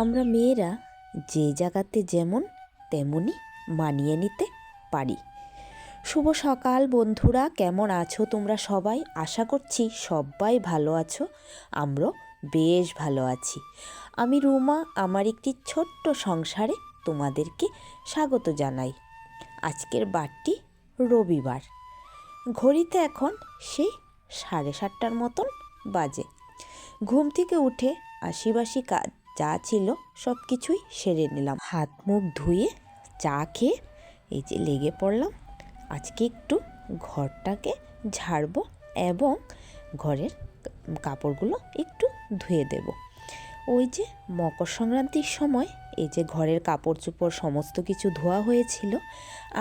আমরা মেয়েরা যে জায়গাতে যেমন তেমনই মানিয়ে নিতে পারি। শুভ সকাল বন্ধুরা, কেমন আছো তোমরা সবাই? আশা করছি সবাই ভালো আছো, আমরাও বেশ ভালো আছি। আমি রুমা, আমার একটি ছোট্ট সংসারে তোমাদেরকে স্বাগত জানাই। আজকের বারটি রবিবার। ঘড়িতে এখন সেই সাড়ে সাতটার মতন বাজে। ঘুম থেকে উঠে আশিবাসি কাজ যা ছিল সব কিছুই সেরে নিলাম। হাত মুখ ধুয়ে চা খেয়ে এই যে লেগে পড়লাম। আজকে একটু ঘরটাকে ঝাড়বো এবং ঘরের কাপড়গুলো একটু ধুয়ে দেব। ওই যে মকর সংক্রান্তির সময় এই যে ঘরের কাপড় চোপড় সমস্ত কিছু ধোয়া হয়েছিল,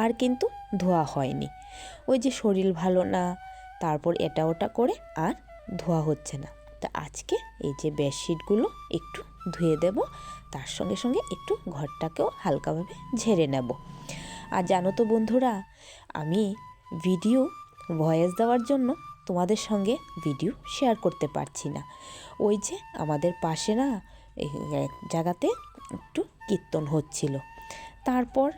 আর কিন্তু ধোয়া হয়নি। ওই যে শরীর ভালো না, তারপর এটা ওটা করে আর ধোয়া হচ্ছে না। তা আজকে এই যে বেডশিটগুলো একটু ধুয়ে দেব। তার সঙ্গে সঙ্গে একটু ঘরটাকেও হালকাভাবে ঝেড়ে নেব। আর জানো তো বন্ধুরা, আমি ভিডিও ভয়েস দেওয়ার জন্য তোমাদের সঙ্গে ভিডিও শেয়ার করতে পারছি না। ওই যে আমাদের পাশে না জায়গাতে একটু কীর্তন হচ্ছিল। তারপর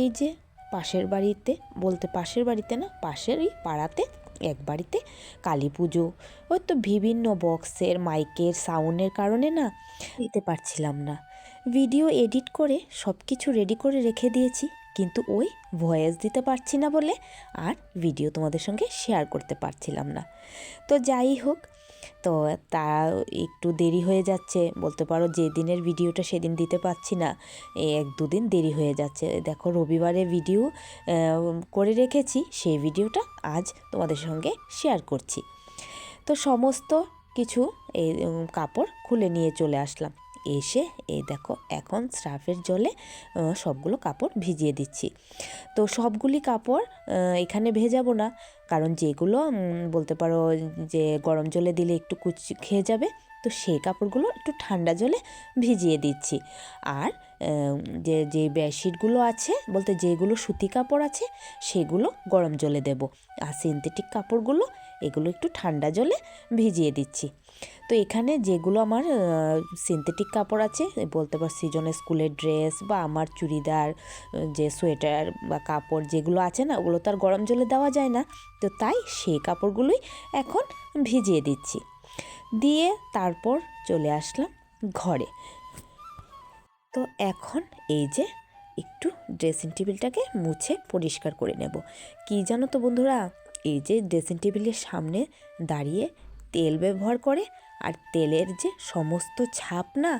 এই যে পাশের বাড়িতে, বলতে পাশের বাড়িতে না, পাশেরই পাড়াতে এক বাড়িতে কালী পুজো। ওই তো বিভিন্ন বক্সের, মাইকের, সাউন্ডের কারণে না দিতে পারছিলাম না। ভিডিও এডিট করে সব কিছু রেডি করে রেখে দিয়েছি। কিন্তু ওই ভয়েস দিতে পারছি না বলে আর ভিডিও তোমাদের সঙ্গে শেয়ার করতে পারছিলাম না। তো যাই হোক, তো তা একটু দেরি হয়ে যাচ্ছে। বলতে পারো যে দিনের ভিডিওটা সেদিন দিতে পারছি না এক দুদিন দেরি হয়ে যাচ্ছে। দেখো রবিবারে ভিডিও করে রেখেছি, সেই ভিডিওটা আজ তোমাদের সঙ্গে শেয়ার করছি। তো সমস্ত কিছু এই কাপড় খুলে নিয়ে চলে আসলাম। এসে এই দেখো, এখন স্রাফের জলে সবগুলো কাপড় ভিজিয়ে দিচ্ছি। তো সবগুলি কাপড় এখানে ভেজাবো না। কারণ যেগুলো বলতে পারো যে গরম জলে দিলে একটু কুচ খেয়ে যাবে, তো সেই কাপড়গুলো একটু ঠান্ডা জলে ভিজিয়ে দিচ্ছি। আর যে যে বেডশিটগুলো আছে, বলতে যেগুলো সুতি কাপড় আছে, সেগুলো গরম জলে দেব। আর সিনথেটিক কাপড়গুলো, এগুলো একটু ঠান্ডা জলে ভিজিয়ে দিচ্ছি। তো এখানে যেগুলো আমার সিনথেটিক কাপড় আছে বলতে পার সিজনে স্কুলের ড্রেস বা আমার চুড়িদার যে সোয়েটার বা কাপড় যেগুলো আছে না, ওগুলো তো আর গরম জলে দেওয়া যায় না। তো তাই সেই কাপড়গুলোই এখন ভিজিয়ে দিচ্ছি। দিয়ে তারপর চলে আসলাম ঘরে। তো এখন এই যে একটু ড্রেসিং টেবিলটাকে মুছে পরিষ্কার করে নেব। কি জানো তো বন্ধুরা? এই যে ড্রেসিং টেবিলের সামনে দাঁড়িয়ে তেল ব্যবহার করে আর তেলের যে সমস্ত ছাপ না,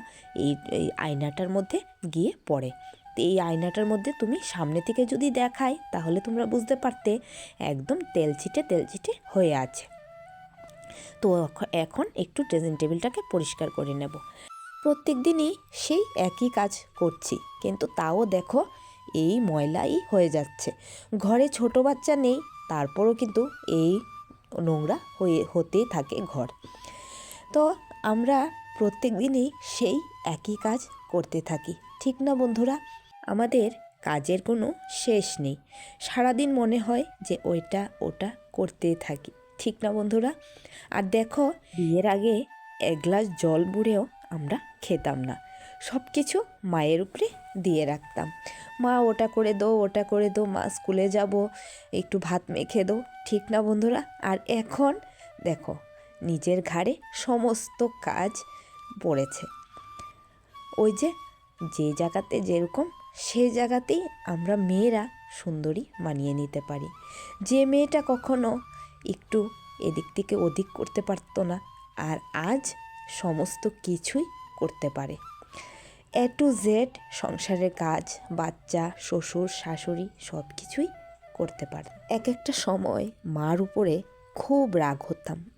এই এই আয়নাটার মধ্যে গিয়ে পড়ে। তো এই আয়নাটার মধ্যে তুমি সামনে থেকে যদি দেখায়, তাহলে তোমরা বুঝতে পারতে একদম তেল ছিটে তেল ছিটে হয়ে আছে। তো এখন একটু ড্রেসিং টেবিলটাকে পরিষ্কার করে নেব। প্রত্যেক দিনই সেই একই কাজ করছি, কিন্তু তাও দেখো এই ময়লাই হয়ে যাচ্ছে। ঘরে ছোট বাচ্চা নেই, তারপরও কিন্তু এই নোংরা হয়ে হতেই থাকে ঘর। তো আমরা প্রত্যেক দিনই সেই একই কাজ করতে থাকি, ঠিক না বন্ধুরা? আমাদের কাজের কোনো শেষ নেই। সারাদিন মনে হয় যে ওইটা ওটা করতে থাকি, ঠিক না বন্ধুরা? আর দেখো, বিয়ের আগে এক গ্লাস জল বুড়েও আমরা খেতাম না। সব কিছু মায়ের উপরে দিয়ে রাখতাম। মা, ওটা করে দো, ওটা করে দো, মা, স্কুলে যাব, একটু ভাত মেখে দো, ঠিক না বন্ধুরা? আর এখন দেখো নিজের ঘাড়ে সমস্ত কাজ পড়েছে। ওই যে যে জায়গাতে যেরকম সেই জায়গাতেই আমরা মেয়েরা সুন্দরী মানিয়ে নিতে পারি। যে মেয়েটা কখনো একটু এদিক থেকে ওদিক করতে পারতো না, আর আজ সমস্ত কিছুই করতে পারে। এ টু জেড সংসারের কাজ, বাচ্চা, শ্বশুর, শাশুড়ি সব কিছুই করতে পারে। এক একটা সময় মার উপরে খুব রাগ হতাম।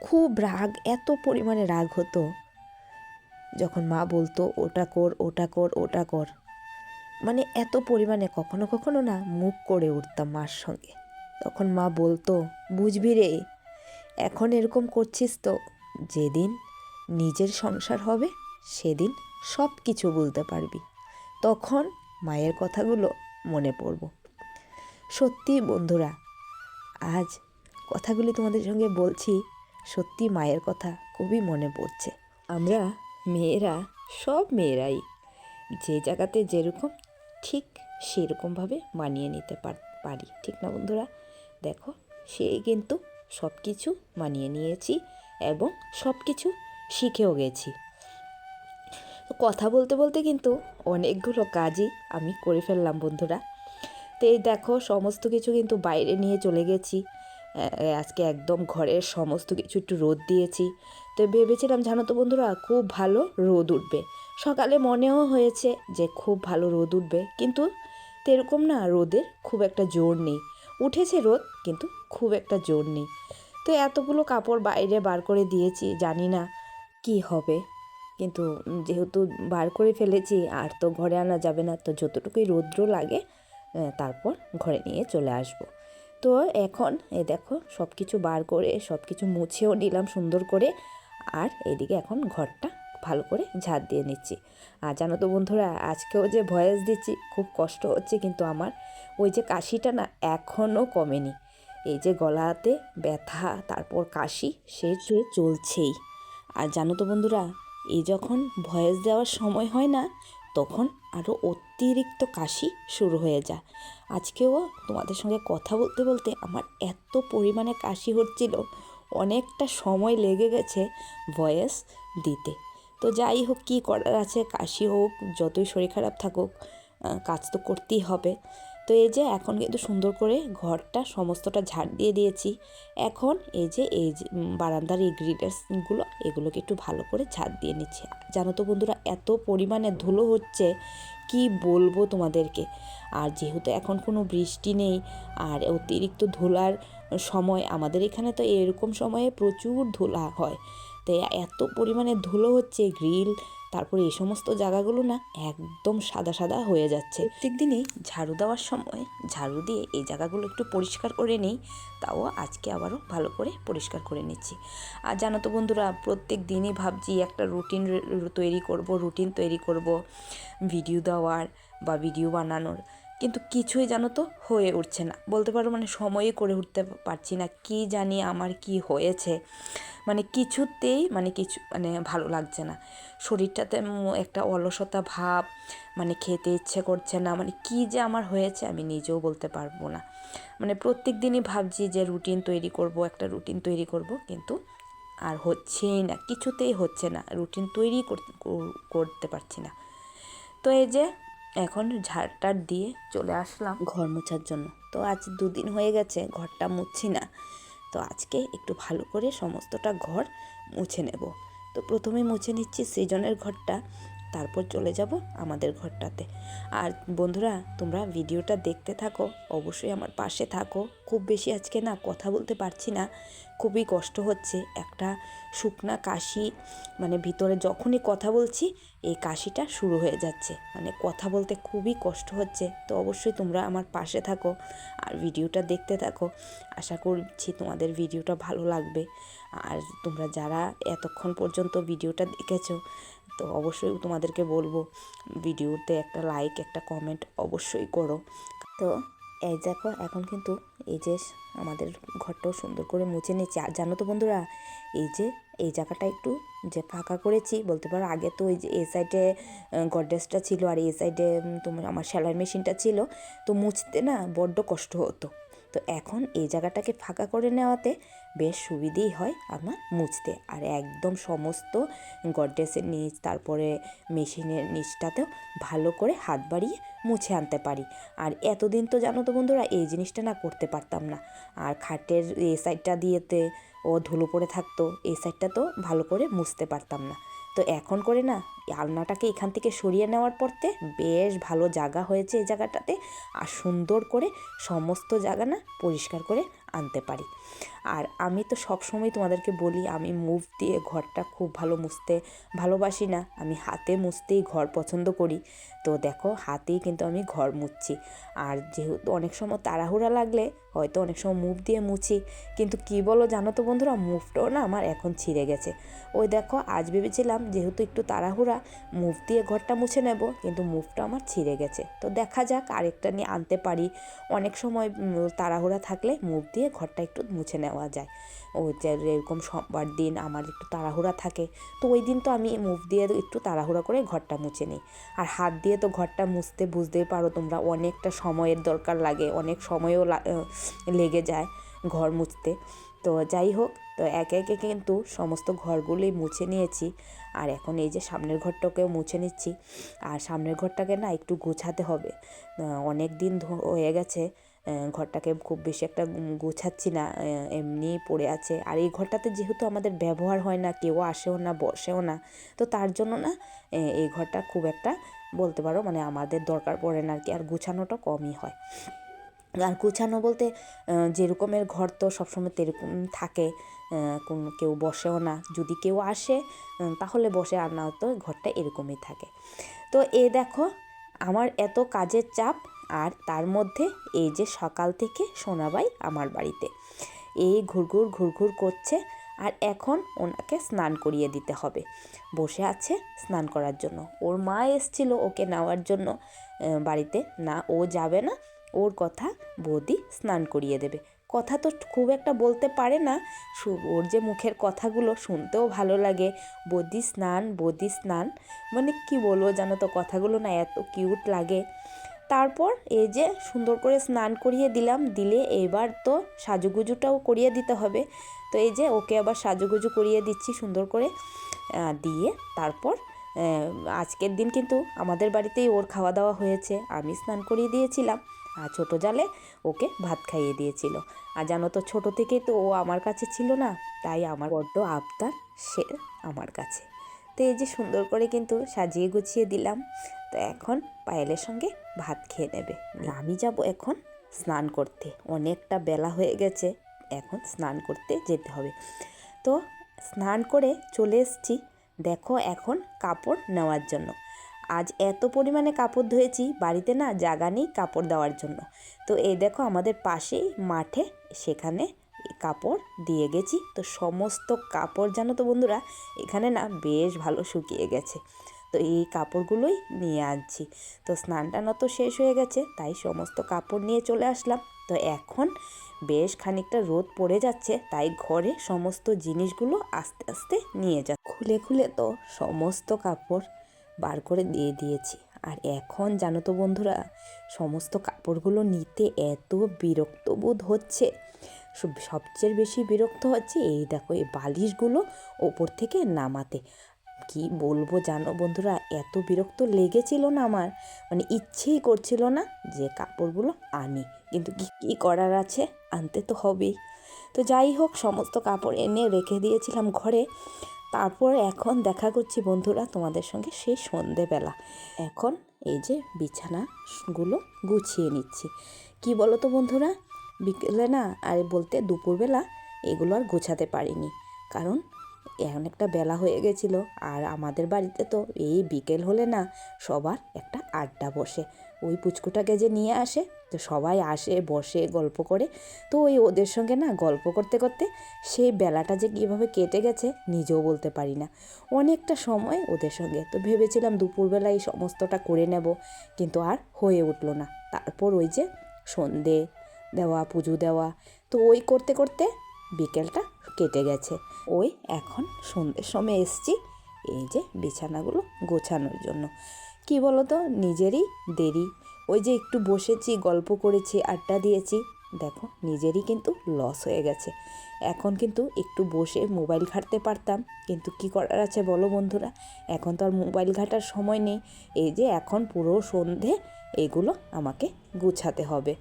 খুব রাগ, এত পরিমাণে রাগ হতো। যখন মা বলতো, ওটা কর ওটা কর ওটা কর। মানে এত পরিমাণে, কখনো কখনো না, মুখ করে উঠতাম মার সঙ্গে। তখন মা বলতো, বুঝবি রে, এখন এরকম করছিস তো, যেদিন নিজের সংসার হবে, সেদিন সব কিছু বলতে পারবি। তখন মায়ের কথাগুলো মনে পড়ব। সত্যি বন্ধুরা, আজ কথাগুলি তোমাদের সঙ্গে বলছি, সত্যি মায়ের কথা খুবই মনে পড়ছে। আমরা মেয়েরা, সব মেয়েরাই যে জায়গাতে যেরকম, ঠিক সেরকমভাবে মানিয়ে নিতে পার- ঠিক না বন্ধুরা? দেখো, সে কিন্তু সব কিছু মানিয়ে নিয়েছি এবং সব কিছু শিখেও গেছি। কথা বলতে বলতে কিন্তু অনেকগুলো কাজই আমি করে ফেললাম বন্ধুরা। তো এই দেখো, সমস্ত কিছু কিন্তু বাইরে নিয়ে চলে গেছি। আজকে একদম ঘরের সমস্ত কিছু একটু রোদ দিয়েছি। তো ভেবেছিলাম, জানো তো বন্ধুরা, খুব ভালো রোদ উঠবে। সকালে মনেও হয়েছে যে খুব ভালো রোদ উঠবে, কিন্তু এরকম না রোদের খুব একটা জোর নেই। উঠেছে রোদ, কিন্তু খুব একটা জোর নেই। তো এতগুলো কাপড় বাইরে বার করে দিয়েছি, জানি না কি হবে। কিন্তু যেহেতু বার করে ফেলেছি, আর তো ঘরে আনা যাবে না, তো যতটুকুই রৌদ্র লাগে তারপর ঘরে নিয়ে চলে আসব। তো এখন, এই দেখো সব কিছু বার করে সব কিছু মুছেও নিলাম সুন্দর করে। আর এদিকে এখন ঘরটা ভালো করে ঝাড় দিয়ে নিচ্ছি। আর জানো তো বন্ধুরা, আজকেও যে ভয়েস দিচ্ছি, খুব কষ্ট হচ্ছে কিন্তু আমার। ওই যে কাশিটা না এখনও কমেনি। এই যে গলাতে ব্যথা, তারপর কাশি, সে চে- চলছেই। আর জানো তো বন্ধুরা, এই যখন ভয়েস দেওয়ার সময় হয় না, তখন আরও অতিরিক্ত কাশি শুরু হয়ে যায়। আজকেও তোমাদের সঙ্গে কথা বলতে বলতে আমার এত পরিমাণে কাশি হচ্ছিল, অনেকটা সময় লেগে গেছে ভয়েস দিতে। তো যাই হোক, কী করার আছে, কাশি হোক, যতই শরীর খারাপ থাকুক কাজ তো করতেই হবে। তো এই যে এখন কিন্তু সুন্দর করে ঘরটা সমস্তটা ঝাড় দিয়ে দিয়েছি। এখন এই যে এই যে বারান্দার এই গ্রিটার্সগুলো এগুলোকে একটু ভালো করে ঝাড় দিয়ে নিচ্ছি। জানো তো বন্ধুরা, এত পরিমাণে ধুলো হচ্ছে, কি বলব তোমাদেরকে? আর যেহেতু এখন কোনো বৃষ্টি নেই, আর অতিরিক্ত ধুলার সময়, আমাদের এখানে তো এরকম সময়ে প্রচুর ধুলা হয়। তো এত পরিমাণে ধুলো হচ্ছে গ্রিল তারপরে এই সমস্ত জায়গাগুলো না একদম সাদা সাদা হয়ে যাচ্ছে। প্রত্যেক দিনই ঝাড়ু দেওয়ার সময় ঝাড়ু দিয়ে এই জায়গাগুলো একটু পরিষ্কার করে নিই, তাও আজকে আবারও ভালো করে পরিষ্কার করে নিচ্ছি। আর জানো তো বন্ধুরা, প্রত্যেক দিনই ভাবছি একটা রুটিন তৈরি করব, রুটিন তৈরি করব, ভিডিও দেওয়ার বা ভিডিও বানানোর। কিন্তু কিছুই জানো তো হয়ে উঠছে না। বলতে পারো মানে সময়ই করে উঠতে পারছি না। কি জানি আমার কি হয়েছে। মানে কিছুতেই মানে কিছু মানে ভালো লাগছে না। শরীরটাতে একটা অলসতা ভাব মানে খেতে ইচ্ছে করছে না মানে কি যে আমার হয়েছে আমি নিজেও বলতে পারব না। মানে প্রত্যেক দিনই ভাবছি যে রুটিন তৈরি করব, একটা রুটিন তৈরি করব, কিন্তু আর হচ্ছেই না, কিছুতেই হচ্ছে না। রুটিন তৈরি করতে পারছি না। তো এই যে এখন ঝাড়টার দিয়ে চলে আসলাম ঘর মোছার জন্য। তো আজ দুদিন হয়ে গেছে, ঘরটা মুছছি না। তো আজকে একটু ভালো করে সমস্তটা ঘর মুছে নেব। তো প্রথমে মুছে নিচ্ছি সৃজনের ঘরটা। তারপর চলে যাব আমাদের ঘরটাতে। আর বন্ধুরা, তোমরা ভিডিওটা দেখতে থাকো, অবশ্যই আমার পাশে থাকো। খুব বেশি আজকে না কথা বলতে পারছি না, খুবই কষ্ট হচ্ছে। একটা শুকনা কাশি মানে ভিতরে যখনই কথা বলছি, এই কাশিটা শুরু হয়ে যাচ্ছে। মানে কথা বলতে খুবই কষ্ট হচ্ছে। তো অবশ্যই তোমরা আমার পাশে থাকো আর ভিডিওটা দেখতে থাকো। আশা করছি তোমাদের ভিডিওটা ভালো লাগবে। আর তোমরা যারা এতক্ষণ পর্যন্ত ভিডিওটা দেখেছ তো অবশ্যই তোমাদেরকে বলব, ভিডিওতে একটা লাইক একটা কমেন্ট অবশ্যই করো। তো এই দেখো, এখন কিন্তু এই যে আমাদের ঘরটাও সুন্দর করে মুছে নিচ্ছে আর জানো তো বন্ধুরা, এই যে এই জায়গাটা একটু যে ফাঁকা করেছি, বলতে পারো আগে তো ওই যে এই সাইডে গডরেজটা ছিল আর এই সাইডে তোমার আমার সেলাই মেশিনটা ছিল, তো মুছতে না বড্ড কষ্ট হতো। তো এখন এই জায়গাটাকে ফাঁকা করে নেওয়াতে বেশ সুবিধেই হয় আমার মুছতে। আর একদম সমস্ত গডরেজের নিচ, তারপরে মেশিনের নিচটাতেও ভালো করে হাত বাড়িয়ে মুছে আনতে পারি। আর এতদিন তো জানো তো বন্ধুরা, এই জিনিসটা না করতে পারতাম না। আর খাটের এই সাইডটা দিয়েতে ও ধুলো পড়ে থাকতো এই সাইডটা তো ভালো করে মুছতে পারতাম না। তো এখন করে না আলনাটাকে এখান থেকে সরিয়ে নেওয়ার পরতে বেশ ভালো জায়গা হয়েছে এই জায়গাটাতে। আর সুন্দর করে সমস্ত জায়গা না পরিষ্কার করে আনতে পারি। আর আমি তো সবসময় তোমাদেরকে বলি, আমি মুভ দিয়ে ঘরটা খুব ভালো মুছতে ভালোবাসি না। আমি হাতে মুছতেই ঘর পছন্দ করি। তো দেখো, হাতেই কিন্তু আমি ঘর মুছছি। আর যেহেতু অনেক সময় তাড়াহুড়া লাগলে হয়তো অনেক সময় মুভ দিয়ে মুছি। কিন্তু কি বলো জানো তো বন্ধুরা মুভটাও না আমার এখন ছিঁড়ে গেছে। ওই দেখো, আজ ভেবেছিলাম যেহেতু একটু তাড়াহুড়া মুভ দিয়ে ঘরটা মুছে নেব, কিন্তু মুভটা আমার ছিঁড়ে গেছে। তো দেখা যাক আরেকটা নিয়ে আনতে পারি। অনেক সময় তাড়াহুড়া থাকলে মুভ দিয়ে দিয়ে ঘরটা একটু মুছে নেওয়া যায়। ও এরকম সোমবার দিন আমার একটু তাড়াহুড়া থাকে, তো ওই দিন তো আমি মুভ দিয়ে একটু তাড়াহুড়া করে ঘরটা মুছে নিই। আর হাত দিয়ে তো ঘরটা মুছতে বুঝতেই পারো তোমরা অনেকটা সময়ের দরকার লাগে, অনেক সময়ও লেগে যায় ঘর মুছতে। তো যাই হোক, তো একে একে কিন্তু সমস্ত ঘরগুলোই মুছে নিয়েছি। আর এখন এই যে সামনের ঘরটাকেও মুছে নিচ্ছি। আর সামনের ঘরটাকে না একটু গোছাতে হবে। অনেক দিন হয়ে গেছে। ঘরটাকে খুব বেশি একটা গোছাচ্ছি না এমনিই পড়ে আছে। আর এই ঘরটাতে যেহেতু আমাদের ব্যবহার হয় না, কেউ আসেও না, বসেও না, তো তার জন্য না এই ঘরটা খুব একটা বলতে পারো মানে আমাদের দরকার পড়ে না আর কি, আর গোছানোটা কমই হয়। আর গোছানো বলতে যেরকমের ঘর তো সবসময় তেরকম থাকে কোন কেউ বসেও না, যদি কেউ আসে তাহলে বসে আর না তো ঘরটা এরকমই থাকে। তো এ দেখো, আমার এত কাজের চাপ আর তার মধ্যে এই যে সকাল থেকে সোনাবাই আমার বাড়িতে। এই ঘুরঘুর ঘুরঘুর করছে আর এখন ওনাকে স্নান করিয়ে দিতে হবে। বসে আছে স্নান করার জন্য। ওর মা এসছিল ওকে নেওয়ার জন্য বাড়িতে। না, ও যাবে না। ওর কথা বৌদি স্নান করিয়ে দেবে। কথা তো খুব একটা বলতে পারে না। ওর যে মুখের কথাগুলো শুনতেও ভালো লাগে। বৌদি স্নান বৌদি স্নান। মানে কি বলব জানো তো, কথাগুলো না এত কিউট লাগে। তারপর এই যে সুন্দর করে স্নান করিয়ে দিলাম, দিলে এবার তো সাজুগুজুটাও করিয়ে দিতে হবে। তো এই যে ওকে আবার সাজুগুজু করিয়ে দিচ্ছি সুন্দর করে দিয়ে তারপর আজকের দিন কিন্তু আমাদের বাড়িতেই ওর খাওয়া দাওয়া হয়েছে। আমি স্নান করিয়ে দিয়েছিলাম, আর ছোটো জালে ওকে ভাত খাইয়ে দিয়েছিল। আর জানো তো ছোটো থেকেই তো ও আমার কাছে ছিল না, তাই আমার বড্ড আবদার সে আমার কাছে। তো এই যে সুন্দর করে কিন্তু সাজিয়ে গুছিয়ে দিলাম তো এখন পায়েলের সঙ্গে ভাত খেয়ে নেবে। আমি যাব এখন স্নান করতে। অনেকটা বেলা হয়ে গেছে, এখন স্নান করতে যেতে হবে। তো স্নান করে চলে এসেছি। দেখো এখন কাপড় নেওয়ার জন্য। আজ এত পরিমাণে কাপড় ধুয়েছি, বাড়িতে না জাগা নেই কাপড় দেওয়ার জন্য। তো এই দেখো আমাদের পাশেই মাঠে সেখানে কাপড় দিয়ে গেছি। তো সমস্ত কাপড় জানো তো বন্ধুরা, এখানে না বেশ ভালো শুকিয়ে গেছে। তো এই কাপড়গুলোই নিয়ে আনছি। তো স্নান টানও তো শেষ হয়ে গেছে, তাই সমস্ত কাপড় নিয়ে চলে আসলাম। তো এখন বেশ খানিকটা রোদ পড়ে যাচ্ছে, তাই ঘরে সমস্ত জিনিসগুলো আস্তে আস্তে নিয়ে যা। খুলে খুলে তো সমস্ত কাপড় বার করে দিয়ে দিয়েছি। আর এখন জানো তো বন্ধুরা, সমস্ত কাপড়গুলো নিতে এত বিরক্ত বোধ হচ্ছে। সবচেয়ে বেশি বিরক্ত হচ্ছে এই দেখো, এই বালিশগুলো ওপর থেকে নামাতে। কি বলব জানো বন্ধুরা? এত বিরক্ত লেগেছিল না আমার। মানে ইচ্ছেই করছিল না যে কাপড়গুলো আনি। কিন্তু কি, কী করার আছে? আনতে তো হবেই। তো যাই হোক, সমস্ত কাপড় এনে রেখে দিয়েছিলাম ঘরে। তারপর এখন দেখা করছি বন্ধুরা তোমাদের সঙ্গে সেই সন্ধেবেলা। এখন এই যে বিছানাগুলো গুছিয়ে নিচ্ছি। কি বলো তো বন্ধুরা? বিকেলে না, আর বলতে দুপুরবেলা এগুলো আর গোছাতে পারিনি। কারণ অনেকটা বেলা হয়ে গেছিল আর আমাদের বাড়িতে তো এই বিকেল হলে না সবার একটা আড্ডা বসে। ওই পুচকুটাকে যে নিয়ে আসে, তো সবাই আসে, বসে, গল্প করে। তো ওই ওদের সঙ্গে না গল্প করতে করতে সেই বেলাটা যে কীভাবে কেটে গেছে নিজেও বলতে পারি না। অনেকটা সময় ওদের সঙ্গে। তো ভেবেছিলাম দুপুরবেলা এই সমস্তটা করে নেব, কিন্তু আর হয়ে উঠল না। তারপর ওই যে সন্ধে দেওয়া, পুজো দেওয়া, তো ওই করতে করতে বিকেলটা কেটে গেছে। ওই এখন সন্ধ্যের সময় এসছি এই যে বিছানাগুলো গোছানোর জন্য। কি বলো তো নিজেরই দেরি। ওই যে একটু বসেছি, গল্প করেছি, আড্ডা দিয়েছি। দেখো, নিজেরই কিন্তু লস হয়ে গেছে। এখন কিন্তু একটু বসে মোবাইল ঘাঁটতে পারতাম। কিন্তু কি করার আছে বলো বন্ধুরা? এখন তো আর মোবাইল ঘাঁটার সময় নেই। এই যে এখন পুরো সন্ধে এগুলো আমাকে গুছাতে হবে।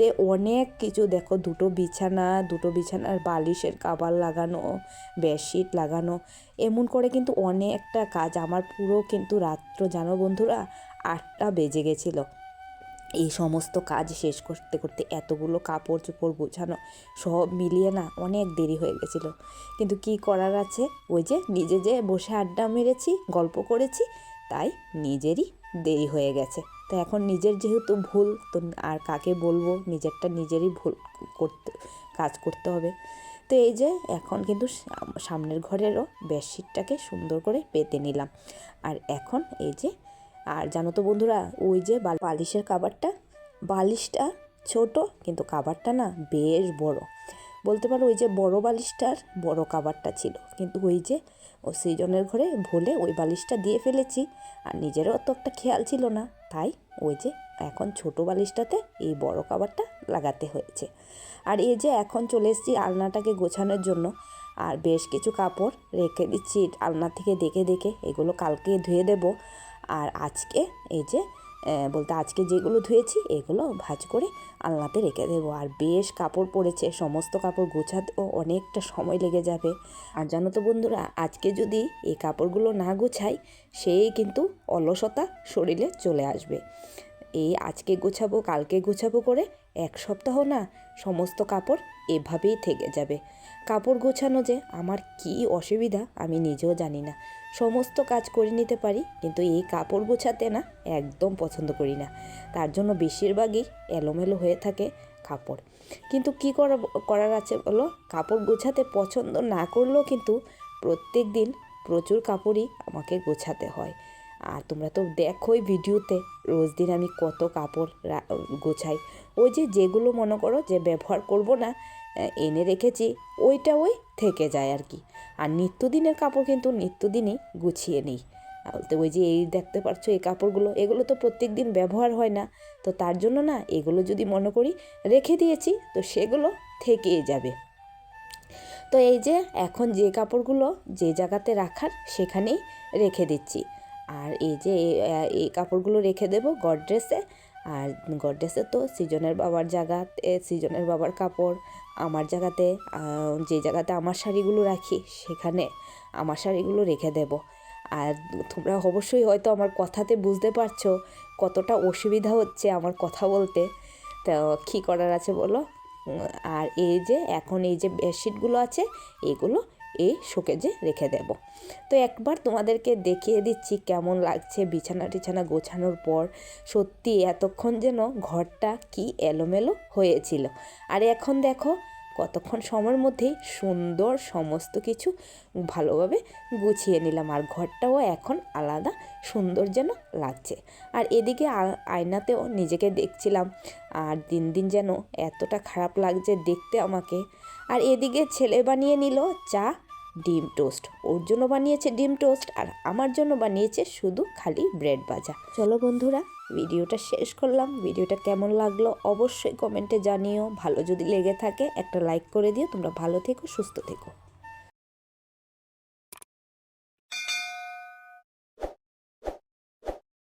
তে অনেক কিছু। দেখো, দুটো বিছানা, দুটো বিছানার বালিশের কাবার লাগানো, বেডশিট লাগানো। এমন করে কিন্তু অনেকটা কাজ। আমার পুরো কিন্তু রাত্র, জানো বন্ধুরা, আটটা বেজে গেছিল। এই সমস্ত কাজ শেষ করতে করতে এতগুলো কাপড় চোপড় গোছানো সব মিলিয়ে না অনেক দেরি হয়ে গেছিল। কিন্তু কি করার আছে? ওই যে নিজে যে বসে আড্ডা মেরেছি, গল্প করেছি, তাই নিজেরই দেরি হয়ে গেছে। তো এখন নিজের যেহেতু ভুল, তো আর কাকে বলব? নিজেরটা নিজেরই ভুল করতে, কাজ করতে হবে। তো এই যে এখন কিন্তু সাম- সামনের ঘরেরও বেডশিটটাকে সুন্দর করে পেতে নিলাম। আর এখন এই যে, আর জানো তো বন্ধুরা, ওই যে বালিশের কাবারটা, বালিশটা ছোট, কিন্তু কাবারটা না বেশ বড়। বলতে পারো ওই যে বড় বালিশটার বড় কাবারটা ছিল। কিন্তু ওই যে ও সৃজনের ঘরে ভুলে ওই বালিশটা দিয়ে ফেলেছি আর নিজেরও তো একটা খেয়াল ছিল না। তাই ওই যে এখন ছোট বালিশটাতে এই বড় কাবারটা লাগাতে হয়েছে। আর এই যে এখন চলে এসেছি আলনাটাকে গোছানোর জন্য। আর বেশ কিছু কাপড় রেখে দিচ্ছি আলনা থেকে দেখে দেখে। এগুলো কালকে ধুয়ে দেব। আর আজকে এই যে বলতে আজকে যেগুলো ধুয়েছি, এগুলো ভাজ করে আলনাতে রেখে দেবো। আর বেশ কাপড় পরেছে সমস্ত কাপড় গোছাতেও অনেকটা সময় লেগে যাবে। আর জানো তো বন্ধুরা, আজকে যদি এই কাপড়গুলো না গোছাই, সেই কিন্তু অলসতা শরীরে চলে আসবে। এই আজকে গোছাবো, কালকে গোছাবো করে এক সপ্তাহ না সমস্ত কাপড় এভাবেই থেকে যাবে। কাপড় গোছানো যে আমার কি অসুবিধা আমি নিজেও জানি না। সমস্ত কাজ করে নিতে পারি, কিন্তু এই কাপড় গোছাতে না একদম পছন্দ করি না। তার জন্য বেশিরভাগই এলোমেলো হয়ে থাকে কাপড়। কিন্তু কি করা, করার আছে বলো? কাপড় গোছাতে পছন্দ না করলেও কিন্তু প্রত্যেক দিন প্রচুর কাপড়ই আমাকে গোছাতে হয়। আর তোমরা তো দেখোই ভিডিওতে, রোজ দিন আমি কত কাপড় গোছাই। ওই যে যেগুলো মনে করো যে ব্যবহার করব না এনে রেখেছি, ওইটা ওই থেকে যায় আর কি। আর নিত্যদিনের কাপড় কিন্তু নিত্যদিনই গুছিয়ে নিই। বলতে ওই যে এই দেখতে পাচ্ছ এই কাপড়গুলো, এগুলো তো প্রত্যেক দিন ব্যবহার হয় না। তো তার জন্য না, এগুলো যদি মনে করি রেখে দিয়েছি, তো সেগুলো থেকেই যাবে। তো এই যে এখন যে কাপড়গুলো যে জায়গাতে রাখার, সেখানেই রেখে দিচ্ছি। আর এই যে এই কাপড়গুলো রেখে দেব গডরেসে। আর গডরেসে তো সিজনের বাবার জায়গাতে সিজনের বাবার কাপড় আমার জায়গাতে যে জায়গাতে আমার শাড়িগুলো রাখি, সেখানে আমার শাড়িগুলো রেখে দেব। আর তোমরা অবশ্যই হয়তো আমার কথাতে বুঝতে পারছ কতটা অসুবিধা হচ্ছে আমার কথা বলতে। তো কী করার আছে বলো? আর এই যে, এখন এই যে বেডশিটগুলো আছে, এগুলো এই শোকেজে রেখে দেব। তো একবার তোমাদেরকে দেখিয়ে দিচ্ছি কেমন লাগছে বিছানা টিছানা গোছানোর পর। সত্যি এতক্ষণ যেন ঘরটা কি এলোমেলো হয়েছিল। আর এখন দেখো কতক্ষণ সময়ের মধ্যেই সুন্দর সমস্ত কিছু ভালোভাবে গুছিয়ে নিলাম। আর ঘরটাও এখন আলাদা সুন্দর যেন লাগছে। আর এদিকে আয়নাতেও নিজেকে দেখছিলাম। আর দিন দিন যেন এতটা খারাপ লাগছে দেখতে আমাকে। আর এদিকে ছেলে বানিয়ে নিল চা, ডিম টোস্ট। ওর জন্য বানিয়েছে ডিম টোস্ট আর আমার জন্য বানিয়েছে শুধু খালি ব্রেড ভাজা। চলো বন্ধুরা ভিডিওটা শেষ করলাম। ভিডিওটা কেমন লাগল অবশ্যই কমেন্টে জানিও। ভালো যদি লেগে থাকে একটা লাইক করে দিও। তোমরা ভালো থেকো, সুস্থ থেকো।